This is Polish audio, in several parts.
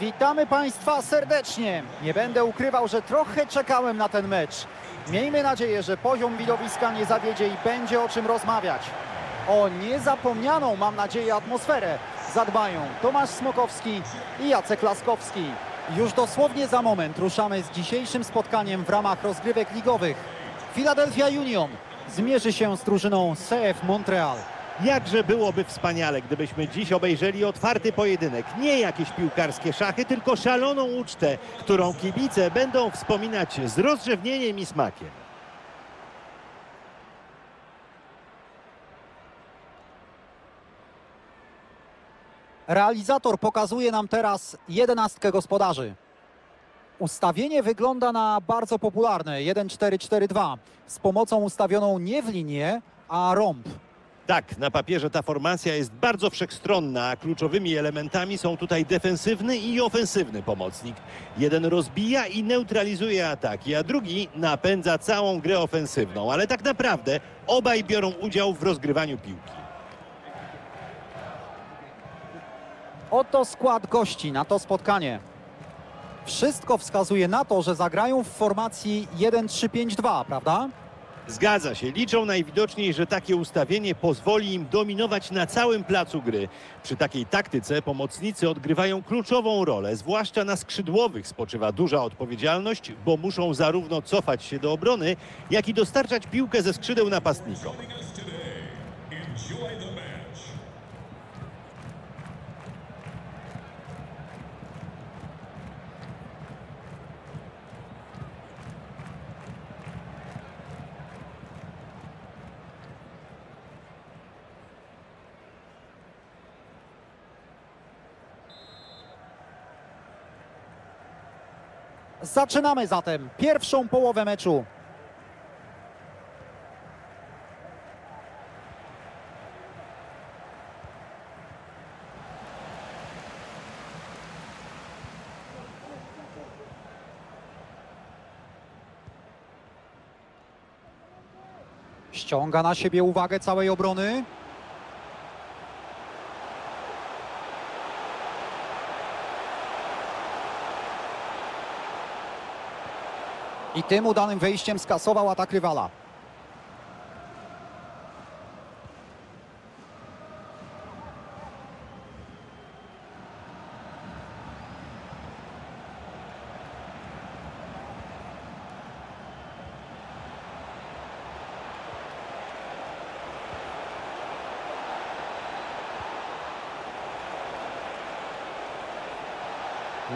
Witamy Państwa serdecznie. Nie będę ukrywał, że trochę czekałem na ten mecz. Miejmy nadzieję, że poziom widowiska nie zawiedzie i będzie o czym rozmawiać. O niezapomnianą, mam nadzieję, atmosferę zadbają Tomasz Smokowski i Jacek Laskowski. Już dosłownie za moment ruszamy z dzisiejszym spotkaniem w ramach rozgrywek ligowych. Philadelphia Union zmierzy się z drużyną CF Montreal. Jakże byłoby wspaniale, gdybyśmy dziś obejrzeli otwarty pojedynek. Nie jakieś piłkarskie szachy, tylko szaloną ucztę, którą kibice będą wspominać z rozrzewnieniem i smakiem. Realizator pokazuje nam teraz jedenastkę gospodarzy. Ustawienie wygląda na bardzo popularne 1-4-4-2 z pomocą ustawioną nie w linię, a rąb. Tak, na papierze ta formacja jest bardzo wszechstronna, a kluczowymi elementami są tutaj defensywny i ofensywny pomocnik. Jeden rozbija i neutralizuje ataki, a drugi napędza całą grę ofensywną, ale tak naprawdę obaj biorą udział w rozgrywaniu piłki. Oto skład gości na to spotkanie. Wszystko wskazuje na to, że zagrają w formacji 1-3-5-2, prawda? Zgadza się. Liczą najwidoczniej, że takie ustawienie pozwoli im dominować na całym placu gry. Przy takiej taktyce pomocnicy odgrywają kluczową rolę, zwłaszcza na skrzydłowych spoczywa duża odpowiedzialność, bo muszą zarówno cofać się do obrony, jak i dostarczać piłkę ze skrzydeł napastnikom. Zaczynamy zatem pierwszą połowę meczu. Ściąga na siebie uwagę całej obrony. I tym udanym wejściem skasował atak rywala.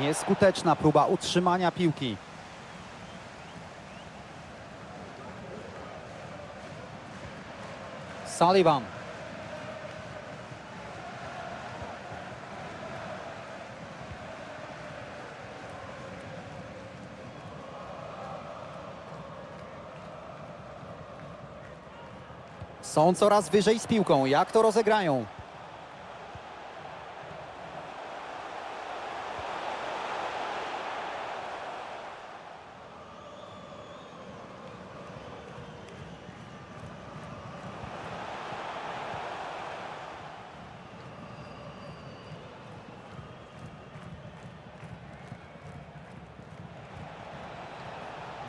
Nieskuteczna próba utrzymania piłki. Sullivan. Są coraz wyżej z piłką. Jak to rozegrają?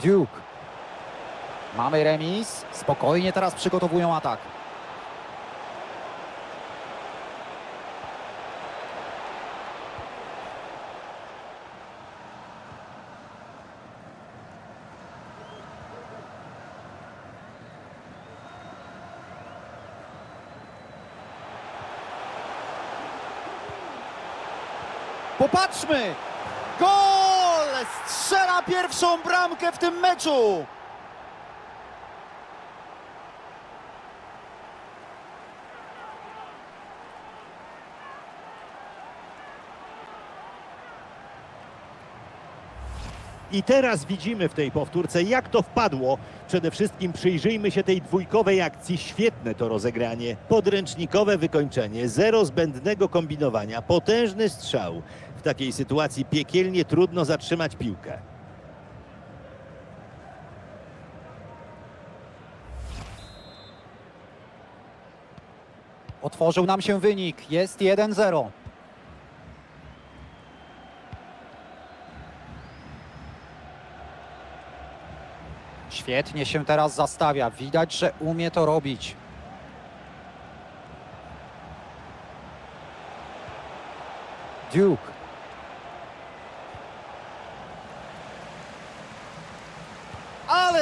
Duke. Mamy remis. Spokojnie teraz przygotowują atak. Popatrzmy! Gol! Strzela pierwszą bramkę w tym meczu! I teraz widzimy w tej powtórce, jak to wpadło. Przede wszystkim przyjrzyjmy się tej dwójkowej akcji. Świetne to rozegranie. Podręcznikowe wykończenie, zero zbędnego kombinowania, potężny strzał takiej sytuacji piekielnie trudno zatrzymać piłkę. Otworzył nam się wynik. Jest 1-0. Świetnie się teraz zastawia. Widać, że umie to robić. Duke.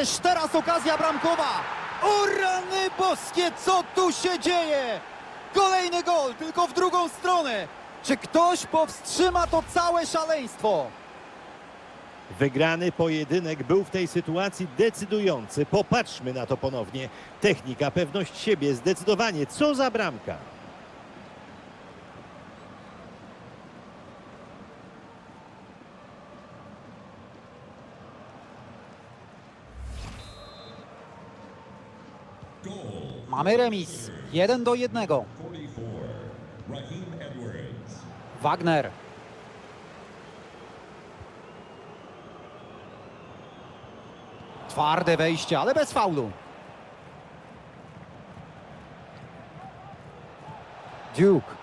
Ależ teraz okazja bramkowa! O rany boskie, co tu się dzieje? Kolejny gol, tylko w drugą stronę. Czy ktoś powstrzyma to całe szaleństwo? Wygrany pojedynek był w tej sytuacji decydujący. Popatrzmy na to ponownie. Technika, pewność siebie, zdecydowanie. Co za bramka. Mamy remis. 1 do 1. 44, Raheem Edwards. Wagner. Twarde wejście, ale bez faulu. Duke.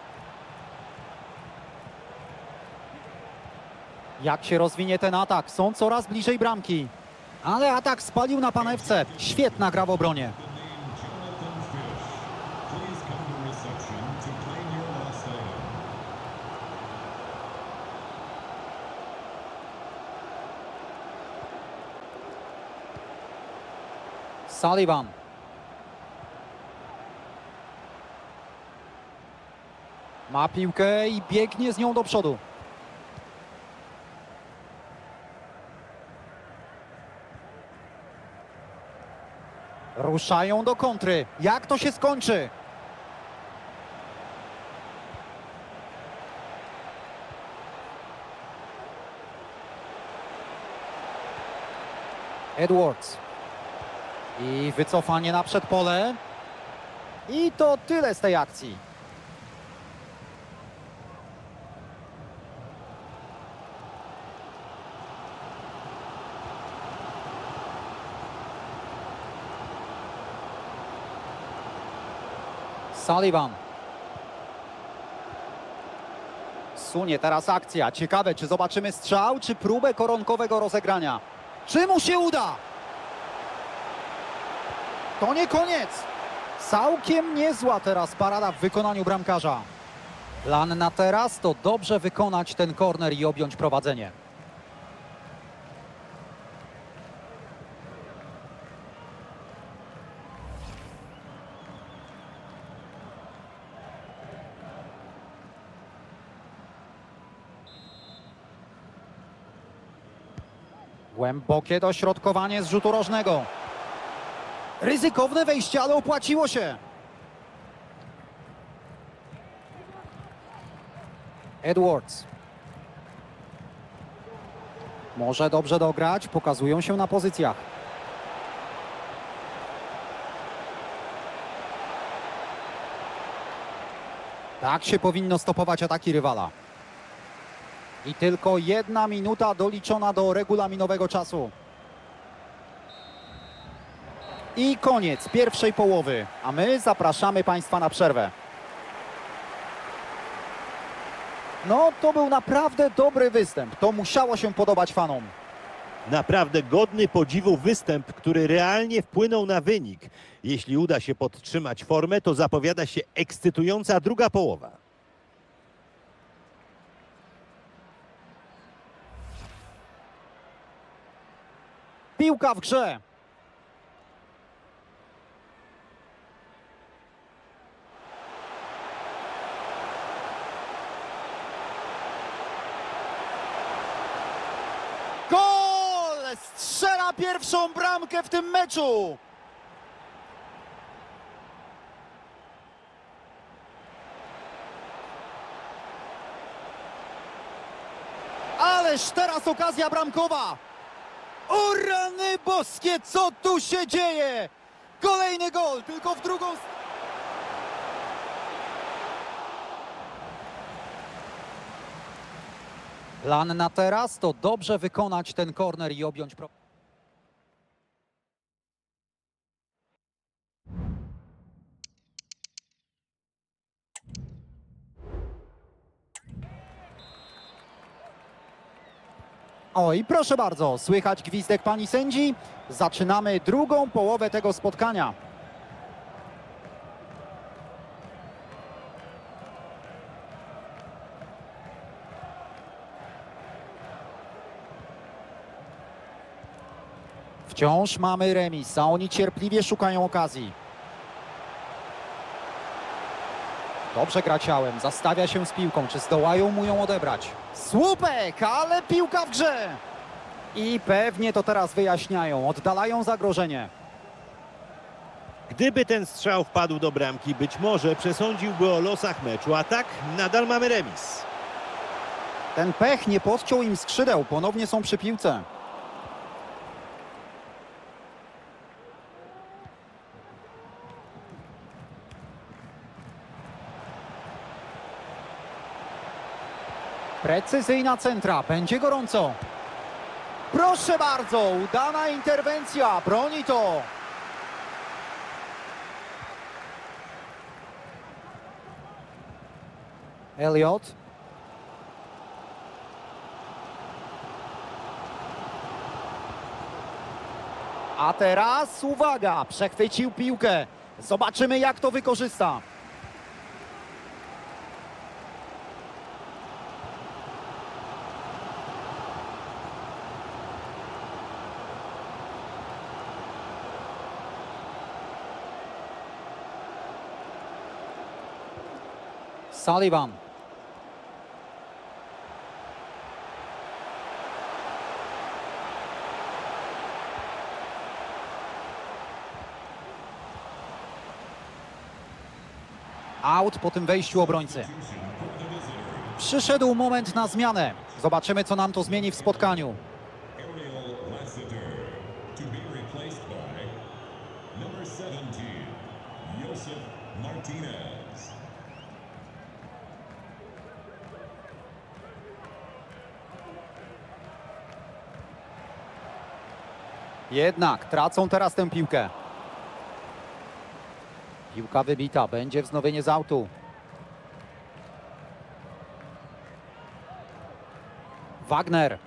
Jak się rozwinie ten atak? Są coraz bliżej bramki. Ale atak spalił na panewce. Świetna gra w obronie. Sullivan. Ma piłkę i biegnie z nią do przodu. Ruszają do kontry. Jak to się skończy? Edwards. I wycofanie na przedpole. I to tyle z tej akcji. Sullivan. Sunie teraz akcja. Ciekawe, czy zobaczymy strzał, czy próbę koronkowego rozegrania. Czy mu się uda? To nie koniec. Całkiem niezła teraz parada w wykonaniu bramkarza. Plan na teraz to dobrze wykonać ten korner i objąć prowadzenie. Głębokie dośrodkowanie z rzutu rożnego. Ryzykowne wejście, ale opłaciło się. Edwards. Może dobrze dograć, pokazują się na pozycjach. Tak się powinno stopować ataki rywala. I tylko jedna minuta doliczona do regulaminowego czasu. I koniec pierwszej połowy, a my zapraszamy Państwa na przerwę. No, to był naprawdę dobry występ. To musiało się podobać fanom. Naprawdę godny podziwu występ, który realnie wpłynął na wynik. Jeśli uda się podtrzymać formę, to zapowiada się ekscytująca druga połowa. Piłka w grze. Gol! Strzela pierwszą bramkę w tym meczu. Ależ teraz okazja bramkowa. O rany boskie, co tu się dzieje? Kolejny gol, tylko w drugą stronę. Plan na teraz to dobrze wykonać ten korner i objąć pro... Oj, proszę bardzo, słychać gwizdek pani sędzi. Zaczynamy drugą połowę tego spotkania. Wciąż mamy remis, a oni cierpliwie szukają okazji. Dobrze gra ciałem, zastawia się z piłką. Czy zdołają mu ją odebrać? Słupek, ale piłka w grze! I pewnie to teraz wyjaśniają, oddalają zagrożenie. Gdyby ten strzał wpadł do bramki, być może przesądziłby o losach meczu, a tak nadal mamy remis. Ten pech nie podciął im skrzydeł, ponownie są przy piłce. Precyzyjna centra, będzie gorąco. Proszę bardzo, udana interwencja, broni to. Elliot. A teraz uwaga, przechwycił piłkę. Zobaczymy jak to wykorzysta. Sullivan. Out po tym wejściu obrońcy. Przyszedł moment na zmianę. Zobaczymy, co nam to zmieni w spotkaniu. Jednak tracą teraz tę piłkę. Piłka wybita, będzie wznowienie z autu. Wagner.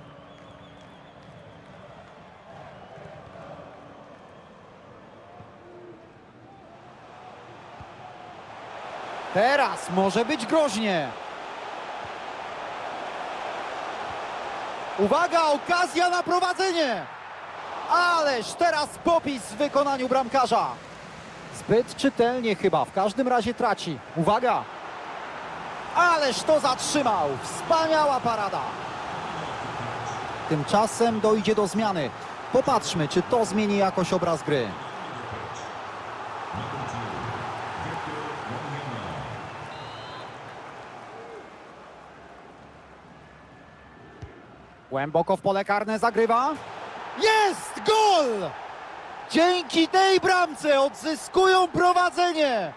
Teraz może być groźnie. Uwaga, okazja na prowadzenie. Ależ teraz popis w wykonaniu bramkarza. Zbyt czytelnie chyba, w każdym razie traci. Uwaga! Ależ to zatrzymał! Wspaniała parada! Tymczasem dojdzie do zmiany. Popatrzmy, czy to zmieni jakoś obraz gry. Głęboko w pole karne zagrywa. Jest gol! Dzięki tej bramce odzyskują prowadzenie.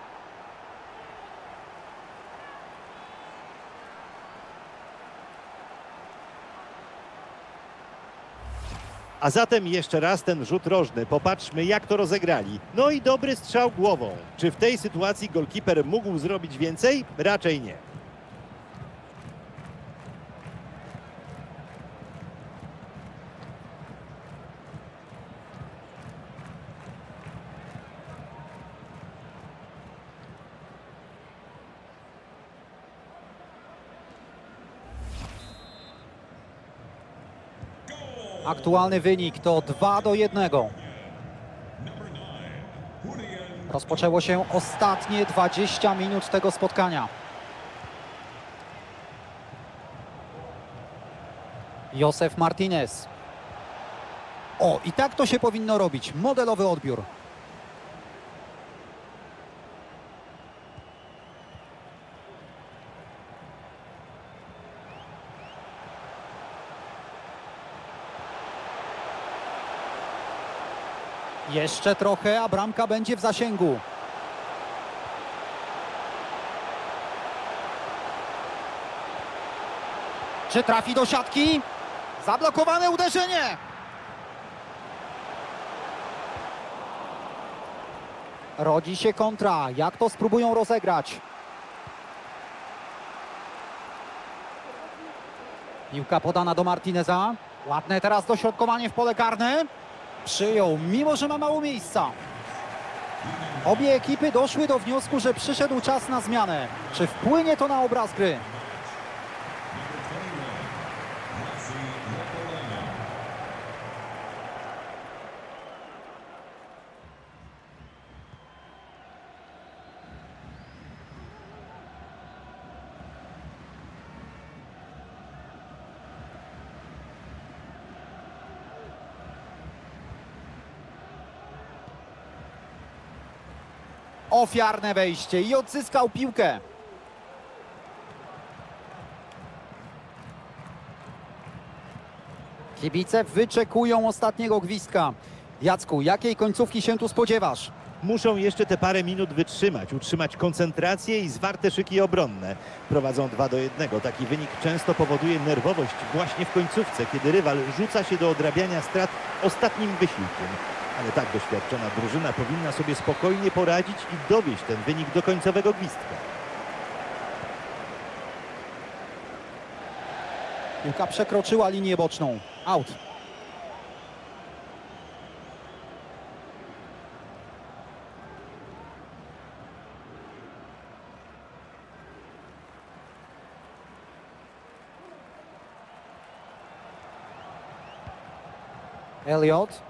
A zatem jeszcze raz ten rzut rożny. Popatrzmy, jak to rozegrali. No i dobry strzał głową. Czy w tej sytuacji golkiper mógł zrobić więcej? Raczej nie. Aktualny wynik to 2 do 1. Rozpoczęło się ostatnie 20 minut tego spotkania. Josef Martinez. O, i tak to się powinno robić. Modelowy odbiór. Jeszcze trochę, a bramka będzie w zasięgu. Czy trafi do siatki? Zablokowane uderzenie! Rodzi się kontra. Jak to spróbują rozegrać? Piłka podana do Martineza. Ładne teraz dośrodkowanie w pole karne. Przyjął, mimo że ma mało miejsca. Obie ekipy doszły do wniosku, że przyszedł czas na zmianę. Czy wpłynie to na obraz gry? Ofiarne wejście i odzyskał piłkę. Kibice wyczekują ostatniego gwizdka. Jacku, jakiej końcówki się tu spodziewasz? Muszą jeszcze te parę minut wytrzymać, utrzymać koncentrację i zwarte szyki obronne. Prowadzą 2 do 1. Taki wynik często powoduje nerwowość właśnie w końcówce, kiedy rywal rzuca się do odrabiania strat ostatnim wysiłkiem. Ale tak doświadczona drużyna powinna sobie spokojnie poradzić i dowieść ten wynik do końcowego gwizdka. Piłka przekroczyła linię boczną. Out. Elliot.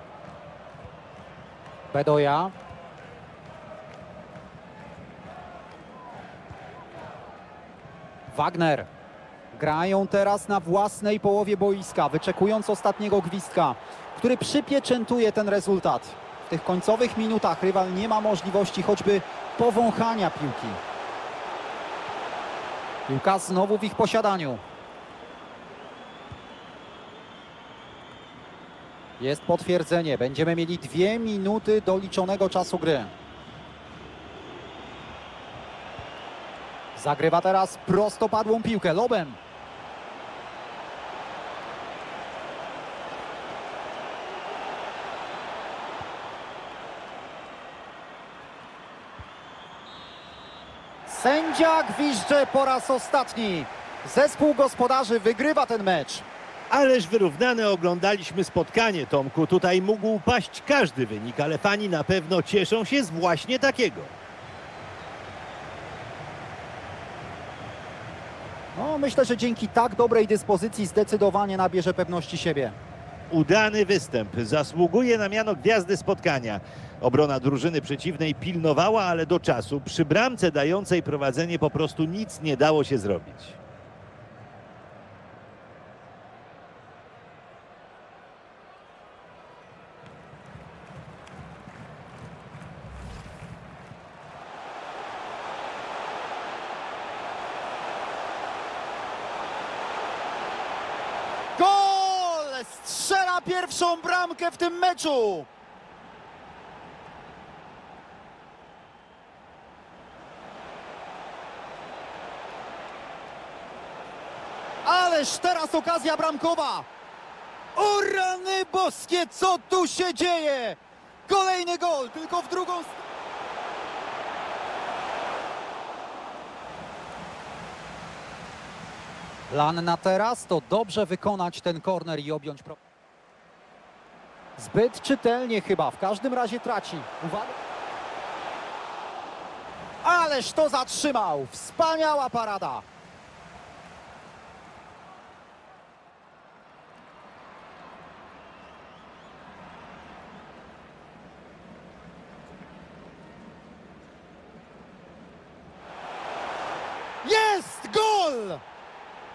Bedoya. Wagner. Grają teraz na własnej połowie boiska, wyczekując ostatniego gwizdka, który przypieczętuje ten rezultat. W tych końcowych minutach rywal nie ma możliwości choćby powąchania piłki. Piłka znowu w ich posiadaniu. Jest potwierdzenie. Będziemy mieli dwie minuty do liczonego czasu gry. Zagrywa teraz prostopadłą piłkę lobem. Sędzia gwizdże po raz ostatni. Zespół gospodarzy wygrywa ten mecz. Ależ wyrównane oglądaliśmy spotkanie, Tomku. Tutaj mógł paść każdy wynik, ale fani na pewno cieszą się z właśnie takiego. No, myślę, że dzięki tak dobrej dyspozycji zdecydowanie nabierze pewności siebie. Udany występ zasługuje na miano gwiazdy spotkania. Obrona drużyny przeciwnej pilnowała, ale do czasu przy bramce dającej prowadzenie po prostu nic nie dało się zrobić. Gol! Strzela w tym meczu! Ależ teraz okazja bramkowa! O rany boskie, co tu się dzieje? Kolejny gol, tylko w drugą stronę. Plan na teraz to dobrze wykonać ten korner i objąć. Zbyt czytelnie chyba, w każdym razie traci. Uwaga. Ależ to zatrzymał! Wspaniała parada! Jest gol!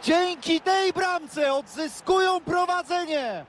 Dzięki tej bramce odzyskują prowadzenie.